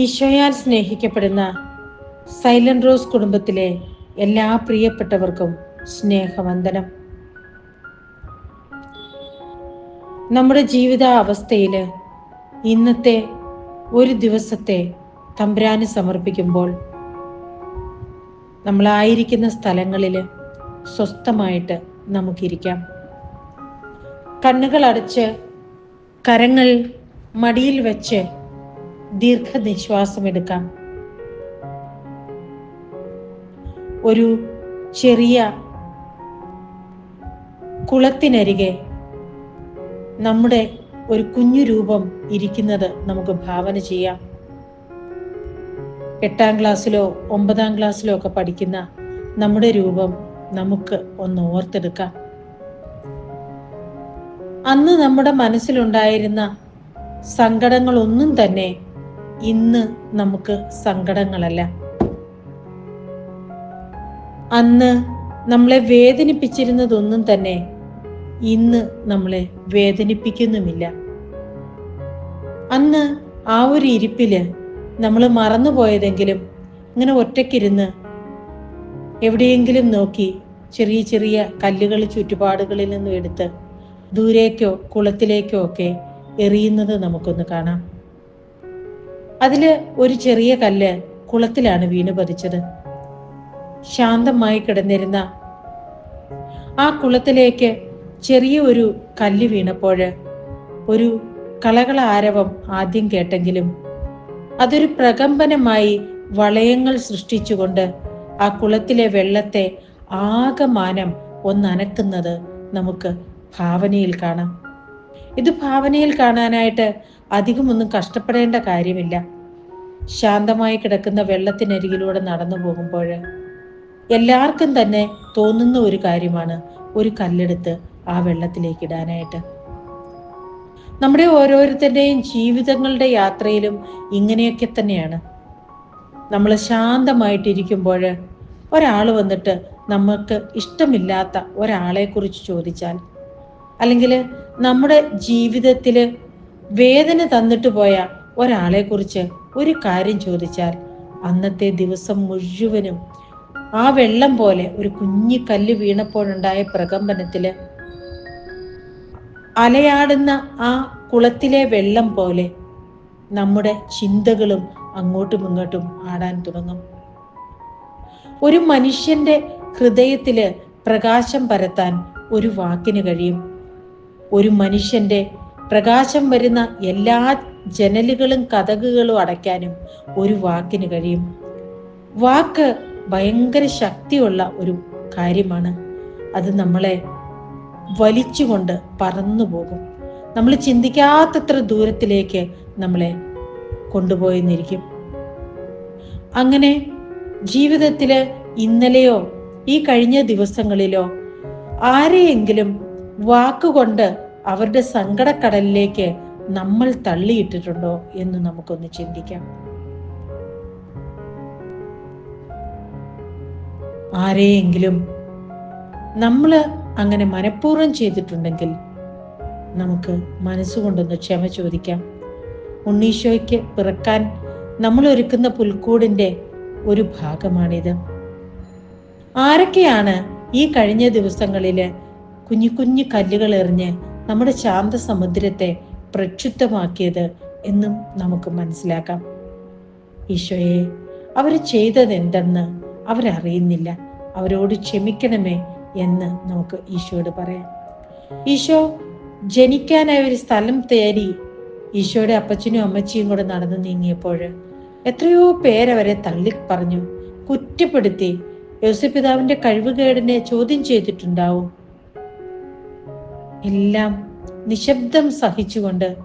ഈശോയാൽ സ്നേഹിക്കപ്പെടുന്ന silent rose കുടുംബത്തിലെ എല്ലാ പ്രിയപ്പെട്ടവർക്കും സ്നേഹവന്ദനം. നമ്മുടെ ജീവിത അവസ്ഥയിൽ ഇന്നത്തെ ഒരു ദിവസത്തെ തമ്പ്രാന് സമർപ്പിക്കുമ്പോൾ നമ്മളായിരിക്കുന്ന സ്ഥലങ്ങളിൽ സ്വസ്ഥമായിട്ട് നമുക്കിരിക്കാം. കണ്ണുകൾ അടച്ച് കരങ്ങൾ മടിയിൽ വെച്ച് ദീർഘനിശ്വാസം എടുക്കാം. ഒരു ചെറിയ കുളത്തിനരികെ നമ്മുടെ ഒരു കുഞ്ഞു രൂപം ഇരിക്കുന്നത് നമുക്ക് ഭാവന ചെയ്യാം. എട്ടാം ക്ലാസ്സിലോ ഒമ്പതാം ക്ലാസ്സിലോ ഒക്കെ പഠിക്കുന്ന നമ്മുടെ രൂപം നമുക്ക് ഒന്ന് ഓർത്തെടുക്കാം. അന്ന് നമ്മുടെ മനസ്സിലുണ്ടായിരുന്ന സങ്കടങ്ങളൊന്നും തന്നെ ഇന്ന് നമുക്ക് സങ്കടങ്ങളല്ല. അന്ന് നമ്മളെ വേദനിപ്പിച്ചിരുന്നതൊന്നും തന്നെ ഇന്ന് നമ്മളെ വേദനിപ്പിക്കുന്നുമില്ല. അന്ന് ആ ഒരു ഇരിപ്പിൽ നമ്മൾ മറന്നുപോയതെങ്കിലും ഇങ്ങനെ ഒറ്റയ്ക്കിരുന്ന് എവിടെയെങ്കിലും നോക്കി ചെറിയ ചെറിയ കല്ലുകൾ ചുറ്റുപാടുകളിൽ നിന്നും എടുത്ത് ദൂരേക്കോ കുളത്തിലേക്കോ ഒക്കെ എറിയുന്നത് നമുക്കൊന്ന് കാണാം. അതിൽ ഒരു ചെറിയ കല്ല് കുളത്തിലാണ് വീണ് പതിച്ചത്. ശാന്തമായി കിടന്നിരുന്ന ആ കുളത്തിലേക്ക് ചെറിയ ഒരു കല്ല് വീണപ്പോൾ ഒരു കളകള ആരവം ആദ്യം കേട്ടെങ്കിലും അതൊരു പ്രകമ്പനമായി വളയങ്ങൾ സൃഷ്ടിച്ചുകൊണ്ട് ആ കുളത്തിലെ വെള്ളത്തെ ആകമാനം ഒന്നനക്കുന്നത് നമുക്ക് ഭാവനയിൽ കാണാം. ഇത് ഭാവനയിൽ കാണാനായിട്ട് അധികമൊന്നും കഷ്ടപ്പെടേണ്ട കാര്യമില്ല. ശാന്തമായി കിടക്കുന്ന വെള്ളത്തിനരികിലൂടെ നടന്നു പോകുമ്പോൾ എല്ലാവർക്കും തന്നെ തോന്നുന്ന ഒരു കാര്യമാണ് ഒരു കല്ലെടുത്ത് ആ വെള്ളത്തിലേക്ക് ഇടാനായിട്ട്. നമ്മുടെ ഓരോരുത്തരുടെയും ജീവിതങ്ങളുടെ യാത്രയിലും ഇങ്ങനെയൊക്കെ തന്നെയാണ്. നമ്മൾ ശാന്തമായിട്ടിരിക്കുമ്പോൾ ഒരാൾ വന്നിട്ട് നമുക്ക് ഇഷ്ടമില്ലാത്ത ഒരാളെ കുറിച്ച് ചോദിച്ചാൽ അല്ലെങ്കിൽ നമ്മുടെ ജീവിതത്തിൽ വേദന തന്നിട്ട് പോയ ഒരാളെ കുറിച്ച് ഒരു കാര്യം ചോദിച്ചാൽ അന്നത്തെ ദിവസം മുഴുവനും ആ വെള്ളം പോലെ ഒരു കുഞ്ഞി കല്ല് വീണപ്പോഴുണ്ടായ പ്രകമ്പനത്തിൽ അലയാടുന്ന ആ കുളത്തിലെ വെള്ളം പോലെ നമ്മുടെ ചിന്തകളും അങ്ങോട്ടും ഇങ്ങോട്ടും ആടാൻ തുടങ്ങും. ഒരു മനുഷ്യന്റെ ഹൃദയത്തിൽ പ്രകാശം പരത്താൻ ഒരു വാക്കിന് കഴിയും. ഒരു മനുഷ്യന്റെ പ്രകാശം വരുന്ന എല്ലാ ജനലുകളും കഥകുകളും അടയ്ക്കാനും ഒരു വാക്കിന് കഴിയും. വാക്ക് ഭയങ്കര ശക്തിയുള്ള ഒരു കാര്യമാണ്. അത് നമ്മളെ വലിച്ചുകൊണ്ട് പറന്നു പോകും. നമ്മൾ ചിന്തിക്കാത്തത്ര ദൂരത്തിലേക്ക് നമ്മളെ കൊണ്ടുപോയെന്നിരിക്കും. അങ്ങനെ ജീവിതത്തിൽ ഇന്നലെയോ ഈ കഴിഞ്ഞ ദിവസങ്ങളിലോ ആരെയെങ്കിലും വാക്കുകൊണ്ട് അവരുടെ സങ്കടക്കടലിലേക്ക് നമ്മൾ തള്ളിയിട്ടിട്ടുണ്ടോ എന്ന് നമുക്കൊന്ന് ചിന്തിക്കാം. ആരെയെങ്കിലും നമ്മൾ അങ്ങനെ മനഃപൂർവം ചെയ്തിട്ടുണ്ടെങ്കിൽ നമുക്ക് മനസ്സുകൊണ്ടൊന്ന് ക്ഷമ ചോദിക്കാം. ഉണ്ണീശോയ്ക്ക് പിറക്കാൻ നമ്മൾ ഒരുക്കുന്ന പുൽക്കൂടിന്റെ ഒരു ഭാഗമാണിത്. ആരൊക്കെയാണ് ഈ കഴിഞ്ഞ ദിവസങ്ങളിൽ കുഞ്ഞു കുഞ്ഞു കല്ലുകൾ എറിഞ്ഞ് നമ്മുടെ ശാന്ത സമുദ്രത്തെ പ്രക്ഷുബ്ധമാക്കിയത് എന്നും നമുക്ക് മനസ്സിലാക്കാം. ഈശോയെ അവർ ചെയ്തത് എന്തെന്ന് അവരറിയുന്നില്ല. അവരോട് ക്ഷമിക്കണമേ എന്ന് നമുക്ക് ഈശോയോട് പറയാം. ഈശോ ജനിക്കാനായി ഒരു സ്ഥലം തേടി ഈശോയുടെ അപ്പച്ചനും അമ്മച്ചിയും കൂടെ നടന്നു നീങ്ങിയപ്പോൾ എത്രയോ പേരവരെ തള്ളി പറഞ്ഞു കുറ്റപ്പെടുത്തി. യോസപിതാവിന്റെ കഴിവുകേടിനെ ചോദ്യം ചെയ്തിട്ടുണ്ടാവും. എല്ലാം നിശബ്ദം സഹിച്ചുകൊണ്ട്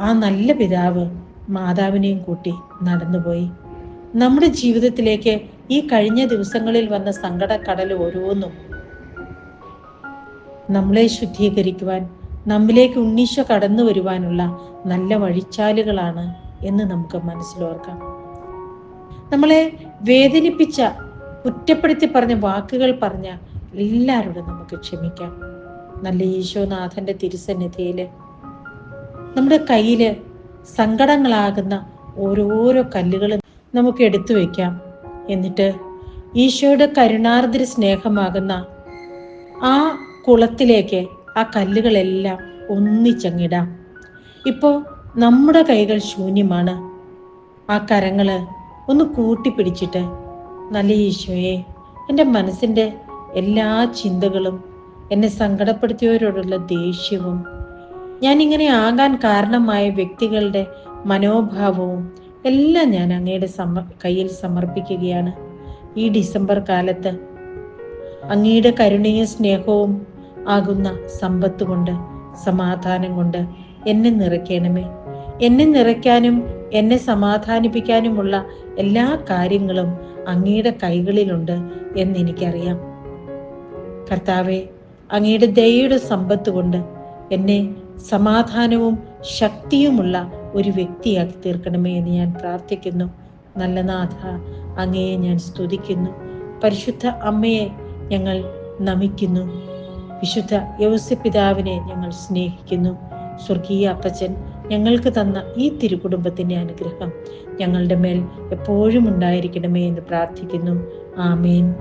ആ നല്ല പിതാവ് മാതാവിനെയും കൂട്ടി നടന്നുപോയി. നമ്മുടെ ജീവിതത്തിലേക്ക് ഈ കഴിഞ്ഞ ദിവസങ്ങളിൽ വന്ന സങ്കട സങ്കടക്കടൽ ഓരോന്നും നമ്മളെ ശുദ്ധീകരിക്കുവാൻ നമ്മിലേക്ക് ഉണ്ണീശ കടന്നു വരുവാനുള്ള നല്ല വഴിച്ചാലുകളാണ് എന്ന് നമുക്ക് മനസ്സിലോർക്കാം നമ്മളെ വേദനിപ്പിച്ച കുറ്റപ്പെടുത്തി പറഞ്ഞ വാക്കുകൾ പറഞ്ഞ എല്ലാവരോടും നമുക്ക് ക്ഷമിക്കാം. നല്ല ഈശോനാഥന്റെ തിരുസന്നിധിയിൽ നമ്മുടെ കയ്യിൽ സങ്കടങ്ങളാകുന്ന ഓരോരോ കല്ലുകൾ നമുക്ക് എടുത്തു വയ്ക്കാം എന്നിട്ട് ഈശോയുടെ കരുണാർദ്ര സ്നേഹമാകുന്ന ആ കുളത്തിലേക്ക് ആ കല്ലുകളെല്ലാം ഒന്നിച്ചങ്ങിടാം. ഇപ്പോൾ നമ്മുടെ കൈകൾ ശൂന്യമാണ്. ആ കരങ്ങൾ ഒന്ന് കൂട്ടിപ്പിടിച്ചിട്ട് നല്ല ഈശോയെ എന്റെ മനസ്സിന്റെ എല്ലാ ചിന്തകളും എന്നെ സങ്കടപ്പെടുത്തിയവരോടുള്ള ദേഷ്യവും ഞാൻ ഇങ്ങനെ ആകാൻ കാരണമായ വ്യക്തികളുടെ മനോഭാവവും എല്ലാം ഞാൻ അങ്ങയുടെ സമ കയ്യിൽ സമർപ്പിക്കുകയാണ്. ഈ ഡിസംബർ കാലത്ത് അങ്ങയുടെ കരുണയും സ്നേഹവും ആകുന്ന സമ്പത്ത് കൊണ്ട് സമാധാനം കൊണ്ട് എന്നെ നിറയ്ക്കണമേ. എന്നെ നിറയ്ക്കാനും എന്നെ സമാധാനിപ്പിക്കാനുമുള്ള എല്ലാ കാര്യങ്ങളും അങ്ങയുടെ കൈകളിലുണ്ട് എന്നെനിക്കറിയാം. കർത്താവെ അങ്ങയുടെ ദയയുടെ സമ്പത്ത് കൊണ്ട് എന്നെ സമാധാനവും ശക്തിയുമുള്ള ഒരു വ്യക്തിയാക്കി തീർക്കണമേ എന്ന് ഞാൻ പ്രാർത്ഥിക്കുന്നു. നല്ല നാഥ അങ്ങയെ ഞാൻ സ്തുതിക്കുന്നു. പരിശുദ്ധ അമ്മയെ ഞങ്ങൾ നമിക്കുന്നു. വിശുദ്ധ യൗസ്യപിതാവിനെ ഞങ്ങൾ സ്നേഹിക്കുന്നു. സ്വർഗീയ അപ്പച്ചൻ ഞങ്ങൾക്ക് തന്ന ഈ തിരുകുടുംബത്തിന്റെ അനുഗ്രഹം ഞങ്ങളുടെ മേൽ എപ്പോഴും ഉണ്ടായിരിക്കണമേ എന്ന് പ്രാർത്ഥിക്കുന്നു. ആമേൻ.